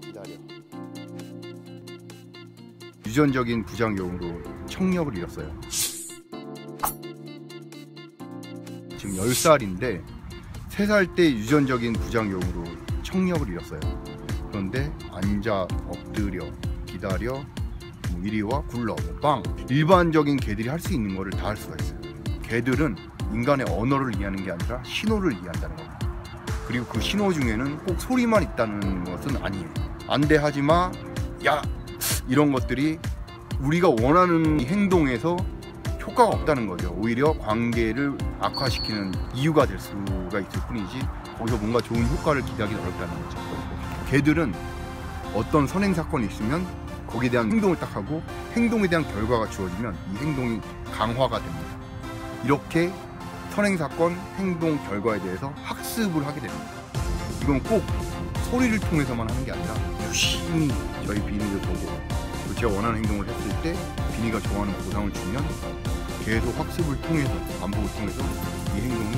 기다려. 유전적인 부작용으로 청력을 잃었어요. 지금 10살인데 3살 때 유전적인 부작용으로 청력을 잃었어요. 그런데 앉아, 엎드려, 기다려, 뭐 이리와 굴러, 뭐 빵. 일반적인 개들이 할 수 있는 거를 다 할 수가 있어요. 개들은 인간의 언어를 이해하는 게 아니라 신호를 이해한다는 겁니다. 그리고 그 신호 중에는 꼭 소리만 있다는 것은 아니에요. 안돼 하지 마, 야 이런 것들이 우리가 원하는 행동에서 효과가 없다는 거죠. 오히려 관계를 악화시키는 이유가 될 수가 있을 뿐이지 거기서 뭔가 좋은 효과를 기대하기는 어렵다는 거죠. 개들은 어떤 선행 사건이 있으면 거기에 대한 행동을 딱 하고 행동에 대한 결과가 주어지면 이 행동이 강화가 됩니다. 이렇게 선행 사건, 행동 결과에 대해서 학습을 하게 됩니다. 이건 꼭 소리를 통해서만 하는 게 아니라 유심히 저희 비니를 보고 제가 원하는 행동을 했을 때 비니가 좋아하는 보상을 주면 계속 학습을 통해서 반복을 통해서 이 행동이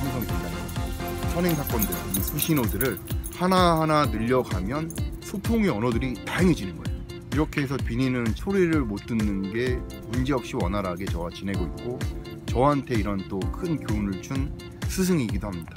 형성이 된다는 거죠. 선행 사건들, 이 수신호들을 하나하나 늘려가면 소통의 언어들이 다양해지는 거예요. 이렇게 해서 비니는 소리를 못 듣는 게 문제없이 원활하게 저와 지내고 있고 저한테 이런 또 큰 교훈을 준 스승이기도 합니다.